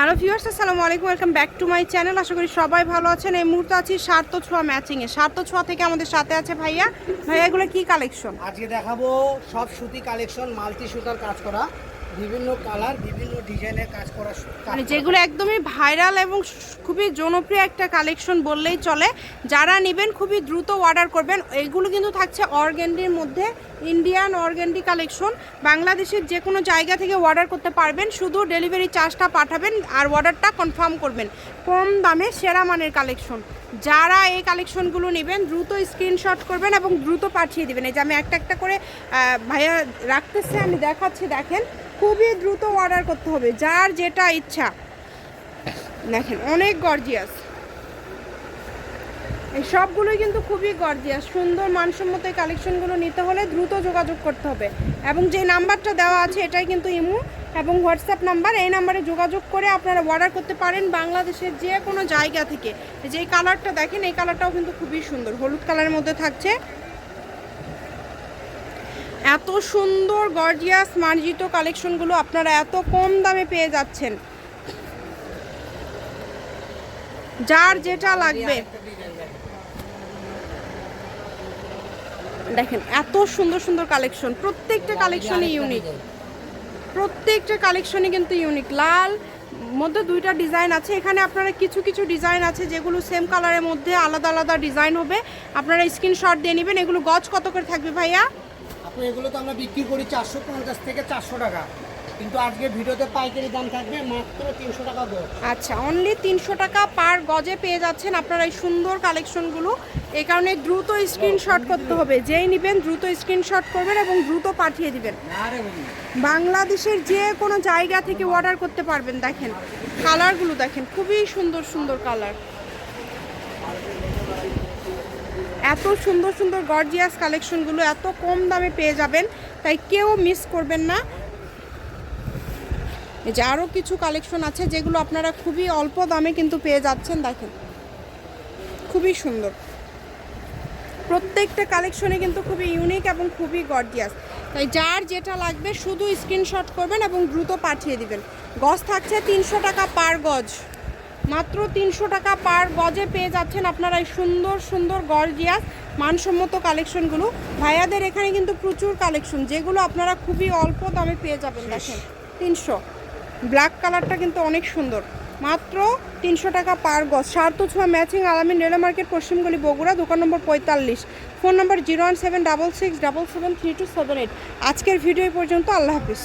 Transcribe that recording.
Hello viewers আসসালামু আলাইকুম welcome back to my channel. আশা করি সবাই ভালো আছেন। এই মুহূর্তে আছি সার্থ ছোঁয়া ম্যাচিংয়ে। সার্থ ছোঁয়া থেকে আমাদের সাথে আছে ভাইয়া। ভাইয়া এগুলো কি কালেকশন আজকে দেখাবো সব সুতি কালেকশন মাল্টি সুতার কাজ করা বিভিন্ন কালার বিভিন্ন ডিজাইনের কাজ করা মানে যেগুলো একদমই ভাইরাল এবং খুবই জনপ্রিয় একটা কালেকশন বললেই চলে। যারা নেবেন খুবই দ্রুত অর্ডার করবেন। এগুলো কিন্তু থাকছে অর্গ্যান্ডির মধ্যে। Indian organdy collection. বাংলাদেশের যে কোনো জায়গা থেকে অর্ডার করতে পারবেন। শুধু ডেলিভারি চার্জটা পাঠাবেন আর অর্ডারটা কনফার্ম করবেন। কম দামে সেরা মানের কালেকশন। যারা এই কালেকশনগুলো নেবেন, দ্রুত স্ক্রিনশট করবেন এবং দ্রুত পাঠিয়ে দেবেন। এই যে আমি একটা একটা করে ভাইয়া রাখতেছে, আমি দেখাচ্ছি, দেখেন। খুবই দ্রুত অর্ডার করতে হবে। যার যেটা ইচ্ছা। দেখেন, অনেক গর্জিয়াস এই সবগুলোই কিন্তু খুবই গর্জিয়াস সুন্দর, মানসম্মত এই কালেকশনগুলো নিতে হলে দ্রুত যোগাযোগ করতে হবে। এবং যে নাম্বারটা দেওয়া আছে এটাই কিন্তু ইমু এবং হোয়াটসঅ্যাপ নাম্বার। এই নাম্বারে যোগাযোগ করে আপনারা অর্ডার করতে পারেন বাংলাদেশের যে কোনো জায়গা থেকে। যে কালারটা দেখেন, এই কালারটাও কিন্তু খুবই সুন্দর। হলুদ কালারের মধ্যে থাকছে। এত সুন্দর গর্জিয়াস মার্জিত কালেকশনগুলো আপনারা এত কম দামে পেয়ে যাচ্ছেন। যার যেটা লাগবে। দেখেন এত সুন্দর সুন্দর কালেকশন প্রত্যেকটা কালেকশনই ইউনিক প্রত্যেকটা কালেকশনই কিন্তু ইউনিক লাল মধ্যে দুইটা ডিজাইন আছে এখানে আপনারা কিছু কিছু ডিজাইন আছে যেগুলো সেম কালারের মধ্যে আলাদা আলাদা ডিজাইন হবে। আপনারা স্ক্রিনশট দিয়ে নেবেন এগুলো গজ কত করে থাকবে ভাইয়া? আপনি এগুলো তো আমরা বিক্রি করি চারশো পঞ্চাশ থেকে চারশো টাকা। কিন্তু আজকে ভিডিওতে পাইকারি দাম থাকবে মাত্র তিনশো টাকা গজ। আচ্ছা অনলি তিনশো টাকা পার গজে পেয়ে যাচ্ছেন আপনারা এই সুন্দর কালেকশনগুলো এই কারণে দ্রুত স্ক্রিনশট করতে হবে। যেই নেবেন দ্রুত স্ক্রিনশট করবেন এবং দ্রুত পাঠিয়ে দিবেন। বাংলাদেশের যে কোনো জায়গা থেকে অর্ডার করতে পারবেন। দেখেন কালারগুলো দেখেন খুবই সুন্দর সুন্দর কালার এত সুন্দর সুন্দর গর্জিয়াস কালেকশনগুলো এত কম দামে পেয়ে যাবেন তাই কেউ মিস করবেন না। এই যে আরও কিছু কালেকশন আছে যেগুলো আপনারা খুবই অল্প দামে কিন্তু পেয়ে যাচ্ছেন দেখেন। খুবই সুন্দর। প্রত্যেকটা কালেকশনে কিন্তু খুবই ইউনিক এবং খুবই গর্জিয়াস তাই যার যেটা লাগবে শুধু স্ক্রিনশট করবেন এবং দ্রুত পাঠিয়ে দিবেন। গজ থাকছে তিনশো টাকা পার গজ। মাত্র তিনশো টাকা পার গজে পেয়ে যাচ্ছেন আপনারা এই সুন্দর সুন্দর গর্জিয়াস মানসম্মত কালেকশনগুলো ভাইয়াদের এখানে কিন্তু প্রচুর কালেকশন যেগুলো আপনারা খুবই অল্প দামে পেয়ে যাবেন দেখেন। তিনশো। ব্ল্যাক কালারটা কিন্তু অনেক সুন্দর। মাত্র তিনশো টাকা পার গজ। সার্থ ছোঁয়া ম্যাচিং আলামিন রেল মার্কেট পশ্চিমগুলি বগুড়া, দোকান নম্বর পঁয়তাল্লিশ। Phone number zero one seven double six double seven three two seven eight. আজকের ভিডিও পর্যন্ত। আল্লাহ হাফিজ।